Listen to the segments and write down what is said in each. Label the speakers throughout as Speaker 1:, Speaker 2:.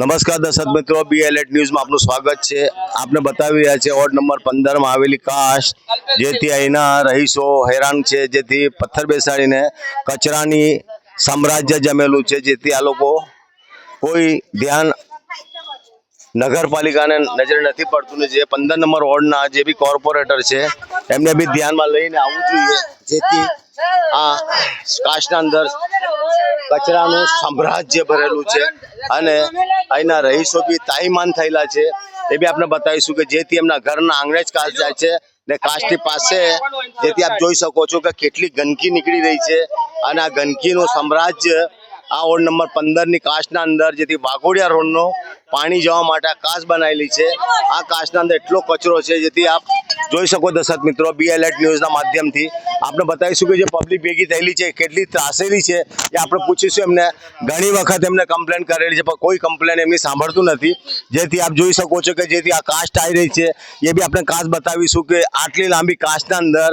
Speaker 1: નમસ્કાર દર્શક મિત્રો બી એલર્ટ ન્યૂઝમાં આપનું સ્વાગત છે. આપને બતાવી રહ્યા છે વોર્ડ નંબર પંદરમાં આવેલી કાશ જેથી અહીંના રહીશો હેરાન છે, જેથી પથ્થર બેસાડીને કચરાની સામ્રાજ્ય જમેલું છે, જેથી આ લોકો કોઈ ધ્યાન નગરપાલિકાને નજરે નથી પડતું ને જે પંદર નંબર વોર્ડના જે બી કોર્પોરેટર છે, એમને બી ધ્યાનમાં લઈને આવવું જોઈએ, જેથી આ કાશના અંદર કચરાનું સામ્રાજ્ય ભરેલું છે. અને અહીંના રહીશો બી તાઈમાન થયેલા છે. એ બી આપણે બતાવીશું કે જેથી એમના ઘરના આંગણે જ કાશ જાય છે ને કાશની પાસે જેથી આપ જોઈ શકો છો કે કેટલી ગંદકી નીકળી રહી છે. અને આ ગંદકીનું સામ્રાજ્ય આ વોર્ડ નંબર પંદરની કાશના અંદર જેથી વાઘોડિયા રોડનો પાણી જવા માટે આ કાશ બનાવેલી છે. આ કાશના અંદર એટલો કચરો છે જેથી આપ જોઈ શકો દર્શક મિત્રો બી એલર્ટ ન્યૂઝના માધ્યમથી. આપણે બતાવીશું કે જે પબ્લિક ભેગી થયેલી છે, કેટલી ત્રાસેલી છે, એ આપણે પૂછીશું એમને. ઘણી વખત એમને કમ્પ્લેન કરેલી છે, પણ કોઈ કમ્પ્લેન એમની સાંભળતું નથી. જેથી આપ જોઈ શકો છો કે જેથી આ કાસ્ટ આવી રહી છે, એ બી આપણે કાસ્ટ બતાવીશું કે આટલી લાંબી કાસ્ટના અંદર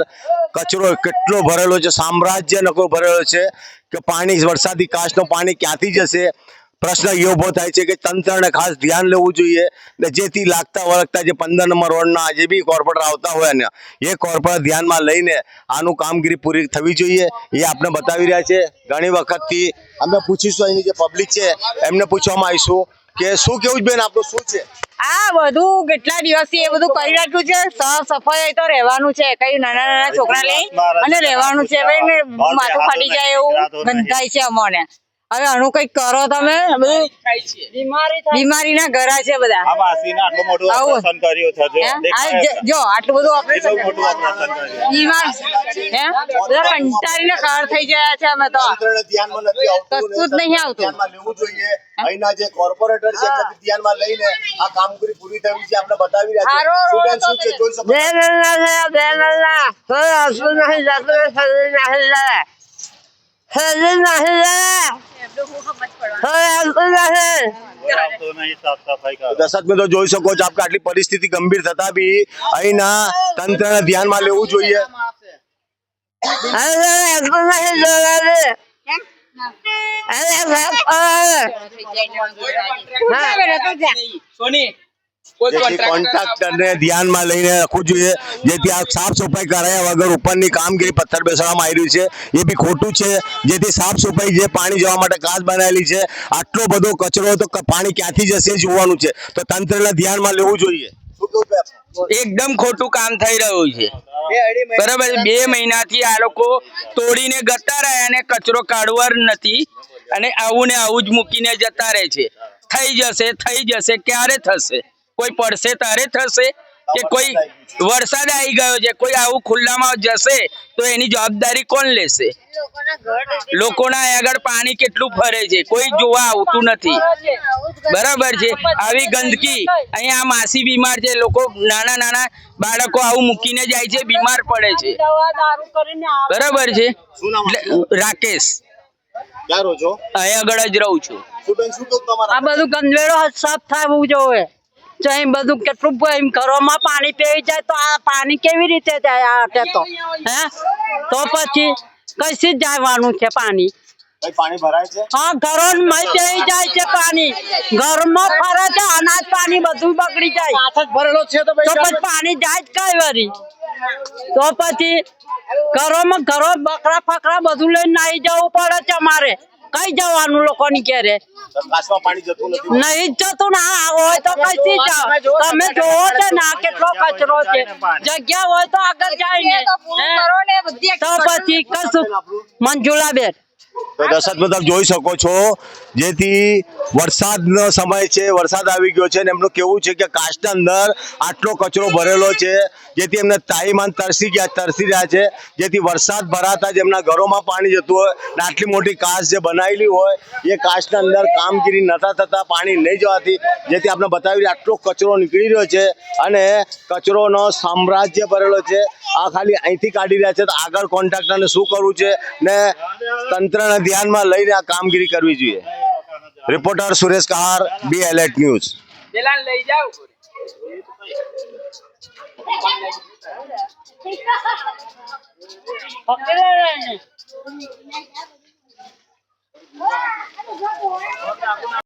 Speaker 1: કચરો કેટલો ભરેલો છે, સામ્રાજ્ય નકો ભરેલો છે, કે પાણી, વરસાદી કાચનું પાણી ક્યાંથી જશે? પ્રશ્ન એ ઊભો થાય છે કે તંત્રને ખાસ ધ્યાન લેવું જોઈએ ને જેથી લાગતા વળગતા જે પંદર નંબર વોર્ડના આજે બી કોર્પોરેટર આવતા હોય ને એ કોર્પોરેટર ધ્યાનમાં લઈને આનું કામગીરી પૂરી થવી જોઈએ. એ આપણે બતાવી રહ્યા છે. ઘણી વખતથી અમે પૂછીશું અહીંની જે પબ્લિક છે એમને પૂછવામાં આવીશું કે શું કેવું છે બેન આપણું શું છે?
Speaker 2: આ બધું કેટલા દિવસથી એ બધું કરી રાખ્યું છે? સાફ સફાઈ તો રહેવાનું છે. કઈ નાના નાના છોકરા લઈ અને રહેવાનું છે. માથું ફાટી જાય એવું ગંધાય છે અમને. હવે આનું કંઈક કરો તમે. બીમારી બીમારીના ઘરા છે બધા.
Speaker 3: આટલું મોટું ઓપરેશન કર્યું છે જો.
Speaker 2: આટલું બધું ઓપરેશન બીમાર. હે? બધા કંટાળીને કાર થઈ ગયા છે અમે તો.
Speaker 1: તંત્રને ધ્યાનમાં નથી આવતું ને
Speaker 2: કશું જ નહીં આવતું.
Speaker 1: ધ્યાનમાં લેવું જોઈએ. અહીંના જે કોર્પોરેટર છે ધ્યાનમાં લઈને આ કામગીરી પૂરી થવી છે આપણે બતાવી રહ્યા છે. જોઈ શકો
Speaker 2: નહીં નહીં
Speaker 1: જોઈ શકો છો આપણે આટલી પરિસ્થિતિ ગંભીર થતા બી અહીંના તંત્રને ધ્યાનમાં લેવું જોઈએ.
Speaker 2: અરે
Speaker 1: કોન્ટ્રાક્ટરને ધ્યાનમાં લઈને રાખવું જોઈએ. જેથી આ સાફ સફાઈ કરાયા વગર ઉપરની કામગીરી પથ્થર બેસવામાં આવી રહ્યું છે. એ બી ખોટું છે. જેથી સાફ સફાઈ જે પાણી જવા માટે કાચ બનાવેલી છે આટલો બધો કચરો તો પાણી ક્યાંથી જશે જોવાનું છે. તો તંત્રને ધ્યાનમાં લેવું જોઈએ?
Speaker 4: એકદમ ખોટું કામ થઈ રહ્યું છે. બરાબર બે મહિનાથી આ લોકો તોડીને ગતા રહ્યા અને કચરો કાઢવા નથી અને આવું ને આવું જ મૂકીને જતા રહે છે. થઈ જશે થઈ જશે ક્યારે થશે? કોઈ પડશે તારે થશે કે કોઈ વરસાદ આવી ગયો છે કોઈ આવું ખુલ્લામાં જશે તો એની જવાબદારી કોણ લેશે? લોકોના આગળ પાણી કેટલું ફરે છે કોઈ જોવા આવતું નથી. બરાબર છે આવી ગંદકી અહીંયા આ માસી બીમાર છે લોકો નાના નાના બાળકો આવું મૂકીને જાય છે બીમાર પડે છે. બરાબર છે. રાકેશ.
Speaker 1: ક્યાં રહો છો?
Speaker 4: અહીં આગળ જ રહું છું.
Speaker 2: આ બધું ગંદવેડો સાફ એવું જોઈએ તો એમ બધું કેટલું એમ ઘરોમાં પાણી પીવી જાય તો આ પાણી કેવી રીતે જાય આ તો? હે? તો પછી કશી જ જવાનું છે પાણી?
Speaker 1: પાણી ભરાય છે?
Speaker 2: હા ઘરોમાં પી જાય છે પાણી. ઘરમાં ફરે છે અનાજ પાણી બધું બગડી જાય.
Speaker 1: ભરેલો છે તો
Speaker 2: પછી પાણી જાય જ કઈ વરી તો પછી ઘરોમાં ઘરો બકરા ફકરા બધું લઈને નાહી જવું પડે છે અમારે. કઈ જવાનું લોકોની ઘેરે? નહીં જતું ને આ હોય તો કઈ જાઓ તમે જોવો છો ને આ કેટલો કચરો છે? જગ્યા હોય તો આગળ જાય ને તો પછી કશું મંજુલાબેન
Speaker 1: તો દર્શક બધા જોઈ શકો છો, જેથી વરસાદનો સમય છે, વરસાદ આવી ગયો છે ને એમનું કેવું છે કે કાચના અંદર આટલો કચરો ભરેલો છે, જેથી એમને તાઈમાન તરસી ગયા, તરસી રહ્યા છે, જેથી વરસાદ ભરાતા જ એમના ઘરોમાં પાણી જતું હોય ને આટલી મોટી કાચ જે બનાવેલી હોય, એ કાચના અંદર કામગીરી નતા થતા, પાણી નહીં જવાથી જેથી આપણે બતાવી આટલો કચરો નીકળી રહ્યો છે અને કચરોનો સામ્રાજ્ય ભરેલો છે. આ ખાલી અહીંથી કાઢી રહ્યા છે, તો આગળ કોન્ટ્રાક્ટરને શું કરવું છે ને તંત્રને ધ્યાનમાં લઈને આ કામગીરી કરવી જોઈએ. Reporter Suresh Kahar B alert news
Speaker 4: લઈ જાઓ.